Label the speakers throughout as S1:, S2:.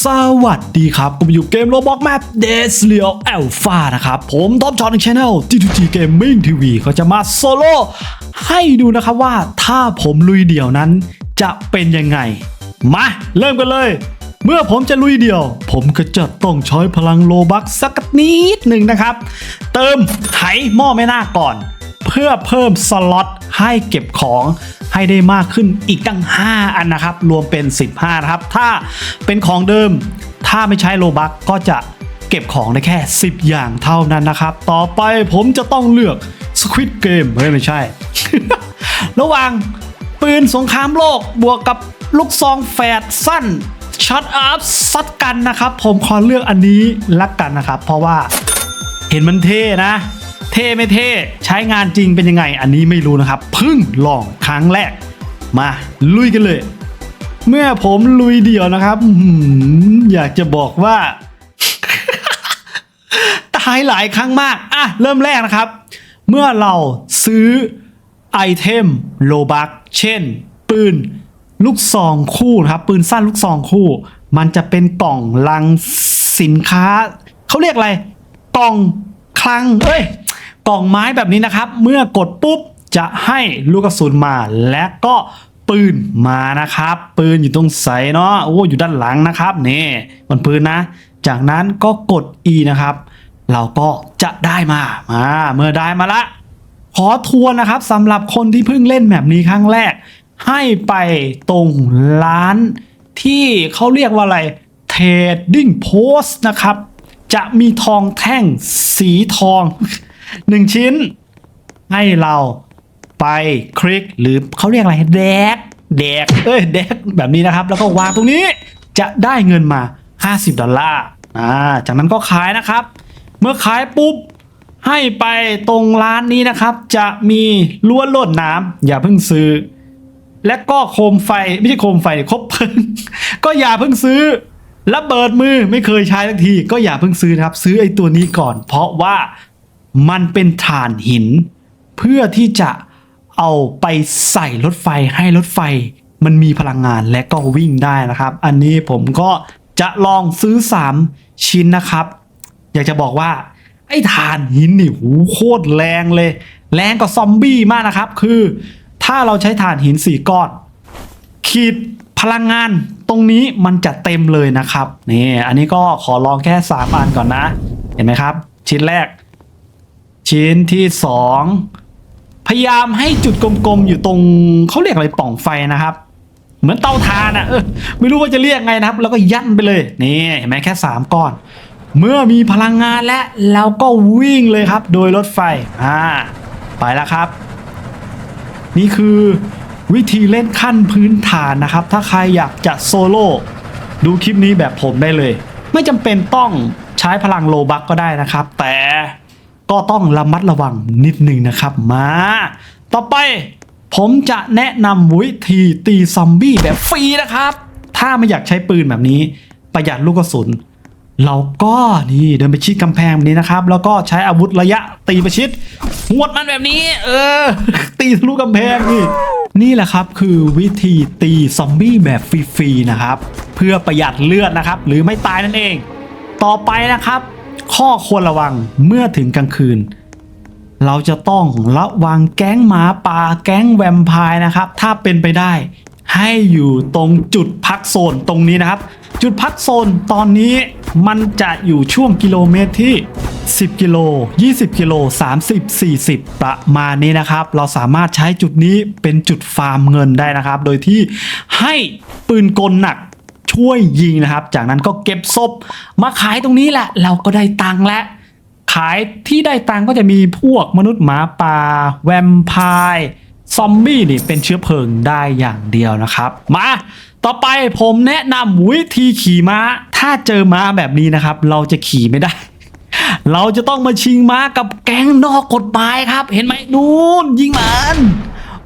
S1: สวัสดีครับผมอยู่เกมโรบอกแมปเดสเลียวแอลฟานะครับ ผมท็อปจอห์นชาแนล G2G Gaming TV เขาจะมาโซโล่ให้ดูนะครับว่าถ้าผมลุยเดี่ยวนั้นจะเป็นยังไง มา เริ่มกันเลย เมื่อผมจะลุยเดี่ยว ผมก็จะต้องใช้พลังโลบักสักนิดหนึ่งนะครับ เติมไหหม้อไม่น่าก่อน พื่อเพิ่มสล็อตให้เก็บของให้ได้มากขึ้นอีกตั้ง 5 อันนะครับ รวมเป็น 15 นะครับ ถ้าเป็นของเดิม ถ้าไม่ใช้โลบักก็จะเก็บของได้แค่ 10 อย่างเท่านั้นนะครับ ต่อไปผมจะต้องเลือก Squid Game เฮ้ยไม่ใช่ ระหว่างปืนสงครามโลกบวกกับลูกซองแฝดสั้นช็อตอัพซัดกันนะครับ ผมขอเลือกอันนี้ละกันนะครับ เพราะว่าเห็นมันเท่นะ เท่ไม่เท่ใช้งานจริงเป็นยังไง อันนี้ไม่รู้นะครับเพิ่งลองครั้งแรก มาลุยกันเลย เมื่อผมลุยเดี่ยวนะครับอื้อหืออยากจะบอกว่า ตายหลายครั้งมากอะเริ่มแรกนะครับ เมื่อเราซื้อไอเทมโลบักเช่น ปืนลูกซองคู่นะครับปืนสั้นลูกซองคู่ มันจะเป็นกล่องลังสินค้า เขาเรียกอะไร กล่องคลังเอ้ย กล่องไม้แบบนี้นะครับ เมื่อกดปุ๊บจะให้ลูกกระสุนมาและก็ปืนมานะครับ ปืนอยู่ตรงใสเนาะโอ้อยู่ด้านหลังนะครับนี่บนปืนนะ จากนั้นก็กด E นะครับ เราก็จะได้มามาเมื่อได้มาละ ขอทวนนะครับสำหรับคนที่เพิ่งเล่นแบบนี้ครั้งแรก ให้ไปตรงร้านที่เขาเรียกว่าอะไร Trading Post นะครับ จะมีทองแท่งสีทอง หนึ่งชิ้น ให้เราไปคลิกหรือเขาเรียกอะไรแดกแดกเอ้ยแดกแบบนี้นะครับ แล้วก็วางตรงนี้จะได้เงินมา 50 ดอลลาร์อ่าจากนั้นก็ขายนะครับ เมื่อขายปุ๊บให้ไปตรงร้านนี้นะครับ จะมีล้วนโลดน้ำอย่าเพิ่งซื้อ และก็โคมไฟไม่ใช่โคมไฟคบเพลิงก็อย่าเพิ่งซื้อระเบิดมือไม่เคยใช้ทักที ก็อย่าเพิ่งซื้อนะครับ ซื้อไอ้ตัวนี้ก่อน เพราะว่า มันเป็นถ่านหิน เพื่อที่จะเอาไปใส่รถไฟให้รถไฟ มันมีพลังงานและก็วิ่งได้นะครับ อันนี้ผมก็จะลองซื้อ 3 ชิ้นนะครับ อยากจะบอกว่า ไอ้ถ่านหินนี่หูโคตรแรงเลย แรงกว่าซอมบี้มากนะครับ คือ ถ้าเราใช้ถ่านหินสี่ก้อน ขีดพลังงานตรงนี้มันจะเต็มเลยนะครับนี่อันนี้ก็ขอลองแค่สามอันก่อนนะ เห็นไหมครับ ชิ้นแรก ชิ้นที่สองพยายามให้จุดกลมๆอยู่ตรงเขาเรียกอะไรป่องไฟนะครับ เหมือนเตาถ่านอะเออไม่รู้ว่าจะเรียกไงนะครับ แล้วก็ยันไปเลยนี่เห็นไหมแค่สามก้อน เมื่อมีพลังงานและเราก็วิ่งเลยครับ โดยรถไฟอ่าไปแล้วครับ นี่คือวิธีเล่นขั้นพื้นฐานนะครับ ถ้าใครอยากจะโซโล่ดูคลิปนี้แบบผมได้เลย ไม่จำเป็นต้องใช้พลังโลบักก็ได้นะครับ แต่ ก็ต้องระมัดระวังนิดหนึ่งนะครับมา ต่อไปผมจะแนะนำวิธีตีซอมบี้แบบฟรีนะครับ ถ้าไม่อยากใช้ปืนแบบนี้ ประหยัดลูกกระสุน เราก็นี่เดินไปชิดกำแพงแบบนี้นะครับ แล้วก็ใช้อาวุธระยะตีประชิดหวดมันแบบนี้ เออ ตีทะลุกำแพงนี่นี่แหละครับคือวิธีตีซอมบี้แบบฟรีๆนะครับ เพื่อประหยัดเลือดนะครับ หรือไม่ตายนั่นเอง ต่อไปนะครับ ข้อควรระวังเมื่อถึงกลางคืน เราจะต้องระวังแก๊งหมาป่าแก๊งแวมไพร์นะครับ ถ้าเป็นไปได้ ให้อยู่ตรงจุดพักโซนตรงนี้นะครับ จุดพักโซนตอนนี้มันจะอยู่ช่วงกิโลเมตรที่ 10 กิโล 20 กิโล 30 40 ประมาณนี้นะครับ เราสามารถใช้จุดนี้เป็นจุดฟาร์มเงินได้นะครับ โดยที่ให้ปืนกลหนัก ช่วยยิงนะครับ จากนั้นก็เก็บศพมาขายตรงนี้แหละ เราก็ได้ตังค์แล้วขายที่ได้ตังค์ก็จะมีพวกมนุษย์หมาป่าแวมไพร์ซอมบี้นี่เป็นเชื้อเพลิงได้อย่างเดียวนะครับ มาต่อไปผมแนะนำวิธีขี่ม้า ถ้าเจอม้าแบบนี้นะครับ เราจะขี่ไม่ได้ เราจะต้องมาชิงม้ากับแก๊งนอกกฎหมายครับ เห็นไหมนู่นยิงมัน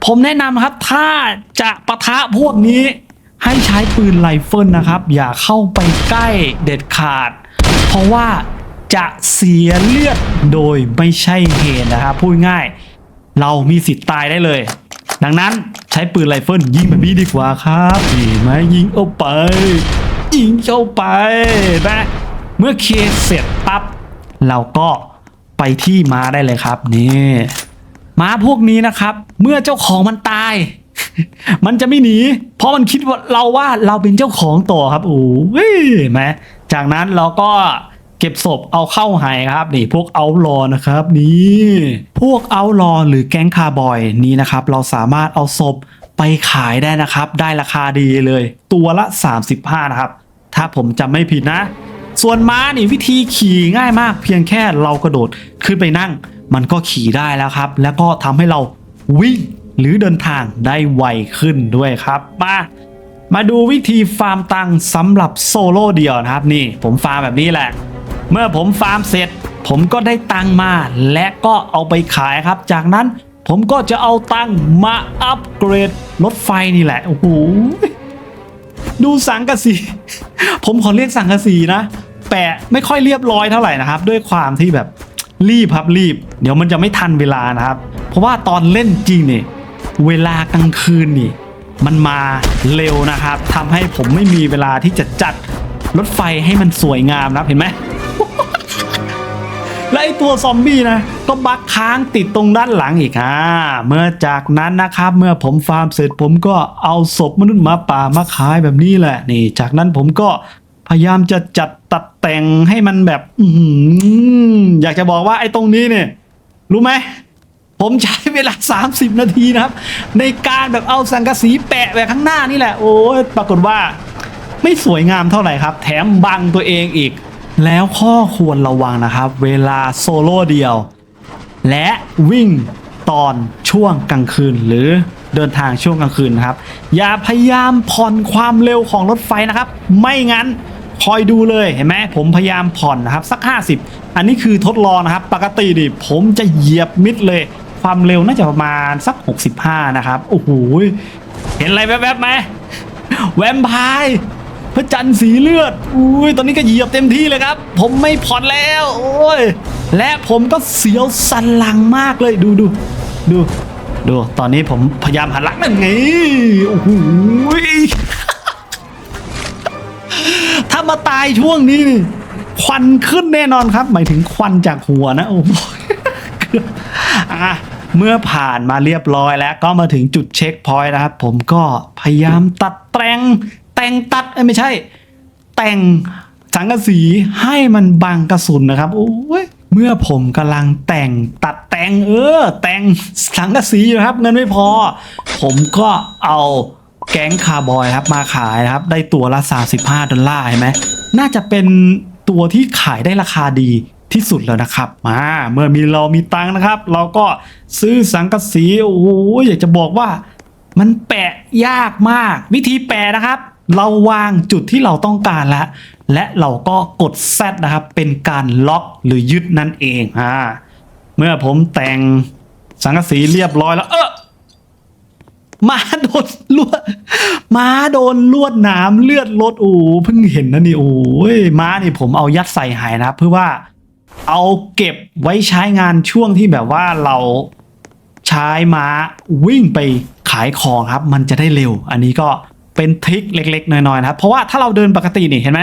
S1: ผมแนะนำครับถ้าจะปะทะพวกนี้ ให้ใช้ปืนไรเฟิลนะครับ อย่าเข้าไปใกล้เด็ดขาด เพราะว่าจะเสียเลือดโดยไม่ใช่เหตุนะครับพูดง่าย เรามีสิทธิ์ตายได้เลย ดังนั้นใช้ปืนไรเฟิลยิงแบบนี้ดีกว่าครับดีไหมยิงเอาไป ยิงเข้าไปนะเมื่อเคเสร็จปั๊บเราก็ไปที่ม้าได้เลยครับนี่ม้าพวกนี้นะครับ เมื่อเจ้าของมันตาย มันจะไม่หนี เพราะมันคิดว่าเราว่าเราเป็นเจ้าของต่อครับโอ้ยไหมจากนั้นเราก็เก็บศพเอาเข้าหายครับนี่พวกเอาลอนะครับนี่พวกเอาลอหรือแก๊งคาร์บอยนี้นะครับ เราสามารถเอาศพไปขายได้นะครับ ได้ราคาดีเลย ตัวละ 35 นะครับ ถ้าผมจำไม่ผิดนะ ส่วนม้านี่วิธีขี่ง่ายมาก เพียงแค่เรากระโดดขึ้นไปนั่ง มันก็ขี่ได้แล้วครับ แล้วก็ทำให้เราวิ่ง หรือเดินทางได้ไวขึ้นด้วยครับมามาดูวิธีฟาร์มตังค์สำหรับโซโล่เดียวนะครับนี่ผมฟาร์มแบบนี้แหละ เมื่อผมฟาร์มเสร็จ ผมก็ได้ตังค์มาและก็เอาไปขายครับ จากนั้นผมก็จะเอาตังค์มาอัปเกรดรถไฟนี่แหละโอ้โหดูสังกะสี ผมขอเรียกสังกะสีนะ แปะไม่ค่อยเรียบร้อยเท่าไหร่นะครับ ด้วยความที่แบบรีบครับรีบ เดี๋ยวมันจะไม่ทันเวลานะครับ เพราะว่าตอนเล่นจริงเนี่ย เวลากลางคืนนี่ มันมาเร็วนะครับทำให้ผมไม่มีเวลาที่จะจัดรถไฟให้มันสวยงามนะเห็นไหมและไอตัวซอมบี้นะ ก็บักค้างติดตรงด้านหลังอีกอ่าเมื่อจากนั้นนะครับ เมื่อผมฟาร์มเสร็จผมก็เอาศพมนุษย์หมาป่ามาขายแบบนี้แหละ นี่ จากนั้นผมก็พยายามจะจัดตัดแต่งให้มันแบบ อือยากจะบอกว่าไอ้ตรงนี้เนี่ย รู้ไหม ผมใช้เวลา 30 นาทีนะครับ ในการแบบเอาสังกะสีแปะไว้ข้างหน้านี่แหละ โอ้ยปรากฏว่า ไม่สวยงามเท่าไหร่ครับ แถมบังตัวเองอีก แล้วข้อควรระวังนะครับ เวลาโซโล่เดียว และวิ่งตอนช่วงกลางคืนหรือเดินทางช่วงกลางคืนนะครับ อย่าพยายามผ่อนความเร็วของรถไฟนะครับ ไม่งั้นคอยดูเลยเห็นไหมผมพยายามผ่อนนะครับสัก 50 อันนี้คือทดลองนะครับ ปกติดิผมจะเหยียบมิดเลย ความเร็วน่าจะประมาณสัก 65 นะครับ โอ้โห เห็นอะไรแวบๆไหมแวมไพร์พระจันทร์สีเลือด อุ้ย ตอนนี้ก็เหยียบเต็มที่เลยครับ ผมไม่ผ่อนแล้ว โอ้ย และผมก็เสียวสันหลังมากเลย ดูดูดู ดู ตอนนี้ผมพยายามหันหลังนั่นไง โอ้โห ถ้ามาตายช่วงนี้นี่ ควันขึ้นแน่นอนครับ หมายถึงควันจากหัวนะ โอ้โหอะ เมื่อผ่านมาเรียบร้อยแล้วก็มาถึงจุดเช็คพอยต์นะครับ ผมก็พยายามตัดแต่งแต่งตัดเอ้ยไม่ใช่ แต่งสังกะสีให้มันบังกระสุนนะครับโอ้ยเมื่อผมกำลังแต่งตัดแต่งเออ แต่งสังกะสีอยู่ครับ เงินไม่พอ ผมก็เอาแก๊งคาร์บอยครับมาขายนะครับ ได้ตัวละ 35 ดอลลาร์เห็นไหมน่าจะเป็นตัวที่ขายได้ราคาดี ที่สุดแล้วนะครับมาเมื่อมีเรามีตังนะครับ เราก็ซื้อสังกะสีโอ้โหอยากจะบอกว่า มันแปะยากมาก วิธีแปะนะครับ เราวางจุดที่เราต้องการแล้วและเราก็กด Z นะครับ เป็นการล็อกหรือยึดนั่นเองอ่าเมื่อผมแต่งสังกะสีเรียบร้อยแล้ว เออมาโดนลวดมาโดนลวดน้ำเลือดลดโอ้เพิ่งเห็นนะนี่โอ้ยม้านี่ผมเอายัดใส่หายนะครับเพื่อว่า เอาเก็บไว้ใช้งานช่วงที่แบบว่าเราใช้ม้าวิ่งไปขายของครับ มันจะได้เร็ว อันนี้ก็เป็นทริคเล็ก ๆ น้อยๆนะครับเพราะว่าถ้าเราเดินปกตินี่เห็นไหม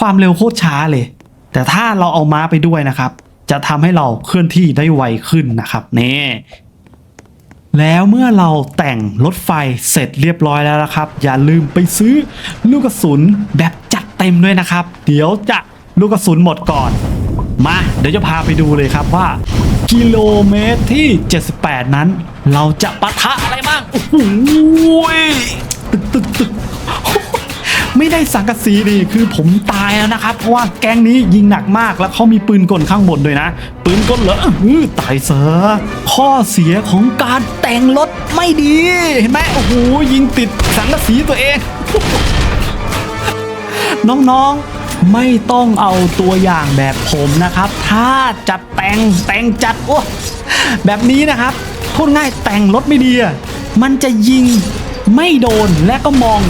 S1: ความเร็วโคตรช้าเลย แต่ถ้าเราเอาม้าไปด้วยนะครับ จะทำให้เราเคลื่อนที่ได้ไวขึ้นนะครับนี่แล้วเมื่อเราแต่งรถไฟเสร็จเรียบร้อยแล้วนะครับ อย่าลืมไปซื้อลูกกระสุนแบบจัดเต็มด้วยนะครับ เดี๋ยวจะ ลูกกระสุนหมดก่อน มา เดี๋ยวจะพาไปดูเลยครับว่า กิโลเมตรที่ 78 นั้น เราจะปะทะอะไรบ้าง โอ้โหยตึกตึกตึกไม่ได้สังกะสีดีคือผมตายแล้วนะครับ เพราะว่าแก๊งนี้ยิงหนักมากแล้วเขามีปืนกลข้างบนด้วยนะ ปืนกลเหรออตายเสือข้อเสียของการแต่งรถไม่ดี เห็นไหมโอ้โหยิงติดสังกะสีตัวเอง น้องๆ ไม่ต้องเอาตัวอย่างแบบผมนะครับ ถ้าจัดแต่งแต่งจัดโอ้แบบนี้นะครับพูดง่ายแต่งรถไม่ดีอะมันจะยิงไม่โดนและก็มอง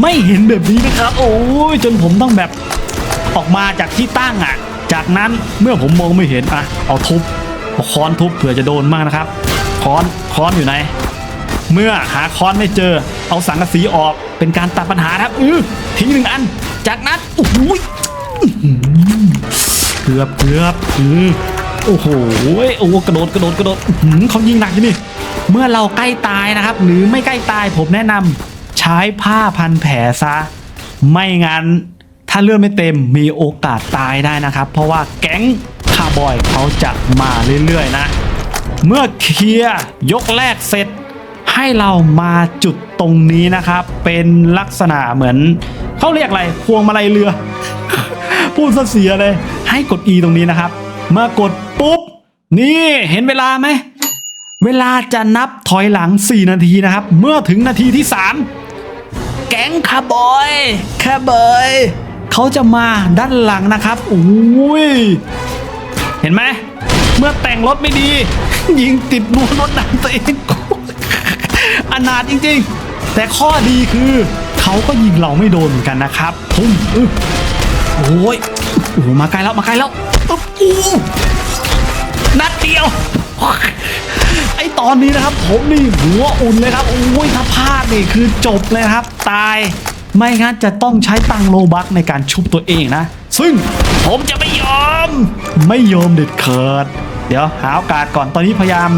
S1: ไม่เห็นแบบนี้นะครับ โอ้ยจนผมต้องแบบออกมาจากที่ตั้งอะ จากนั้นเมื่อผมมองไม่เห็นอะเอาทุบเอาค้อนทุบเผื่อจะโดนมากนะครับค้อนค้อนอยู่ไหน เมื่อหาค้อนไม่เจอ เอาสังกะสีออกเป็นการตัดปัญหาครับอือทิ้งหนึ่งอัน จากนั้นโอ้โห เกือบเกือบอือโอ้โหโอ้โหกระโดดกระโดดกระโดดอื้อหือเขายิงหนักอยู่นี่เมื่อเราใกล้ตายนะครับ หรือไม่ใกล้ตายผมแนะนำใช้ผ้าพันแผลซะ ไม่งั้นถ้าเลือดไม่เต็มมีโอกาสตายได้นะครับ เพราะว่าแก๊งคาร์บอยเขาจะมาเรื่อยๆนะ เมื่อเคลียร์ยกแรกเสร็จ ให้เรามาจุดตรงนี้นะครับ เป็นลักษณะเหมือนเขาเรียกอะไรพวงมาลัยเรือ พูดซะเสียเลย ให้กด E ตรงนี้นะครับ เมื่อกดปุ๊บ นี่เห็นเวลาไหม เวลาจะนับถอยหลัง 4 นาทีนะครับ เมื่อถึงนาทีที่ 3 แก๊งคาร์บอยคาร์บอยเขาจะมาด้านหลังนะครับอุ้ยเห็นไหมเมื่อแต่งรถไม่ดี ยิงติดรั้วรถดังตัวเองอนาถจริง ๆ แต่ข้อดีคือ เขาก็ยิงเราไม่โดนเหมือนกันนะครับทุ่มอึ๊บ โอ้ยโอ้โหมาไกลแล้วมาไกลแล้วอุ๊บอู้นัดเดียว ไอตอนนี้นะครับ ผมนี่หัวอุ่นเลยครับโอ้ยถ้าพลาดนี่คือจบเลยครับ ตายไม่งั้นจะต้องใช้ตังโลบักในการชุบตัวเองนะ ซึ่งผมจะไม่ยอม ไม่ยอมเด็ดขาดเดี๋ยวหาโอกาสก่อนตอนนี้พยายาม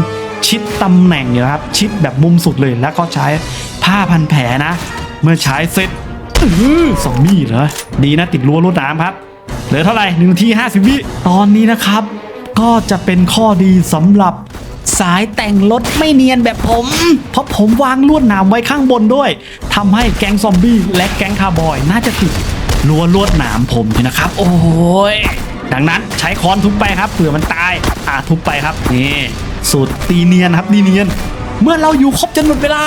S1: ชิดตำแหน่งอยู่นะครับ ชิดแบบมุมสุดเลยแล้วก็ใช้ผ้าพันแผลนะ เมื่อใช้เสร็จ อื้อสองมีเหรอ ดีนะติดรั้วรวดน้ำครับ เหลือเท่าไหร่หนึ่งนาทีห้าสิบวิตอนนี้นะครับ ก็จะเป็นข้อดีสำหรับสายแต่งรถไม่เนียนแบบผม เพราะผมวางลวดหนามไว้ข้างบนด้วยทำให้แก๊งซอมบี้และแก๊งคาร์บอยน่าจะติดรั้วลวดหนามผมอยู่นะครับ โอ้ยดังนั้นใช้ค้อนทุบไปครับเผื่อมันตาย อ่าทุบไปครับนี่สูตรตีเนียนครับดีเนียน เมื่อเราอยู่ครบจนหมดเวลา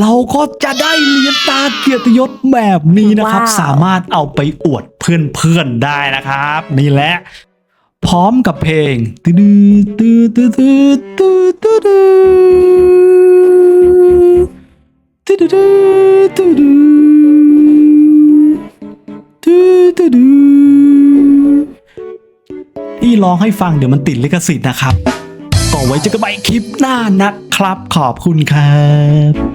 S1: เราก็จะได้เหรียญตาเกียรติยศแบบนี้นะครับ
S2: ว้าว
S1: สามารถเอาไปอวดเพื่อนๆได้นะครับ นี่แหละ พร้อมกับเพลงตื้อตื้อตื้อตื้อตื้อตื้อตื้อตื้อตื้อตื้อตื้อตื้อตื้ออีร้องให้ฟังเดี๋ยวมันติดลิขสิทธิ์นะครับ ก็ไว้เจอกันใหม่คลิปหน้านะครับ ขอบคุณครับ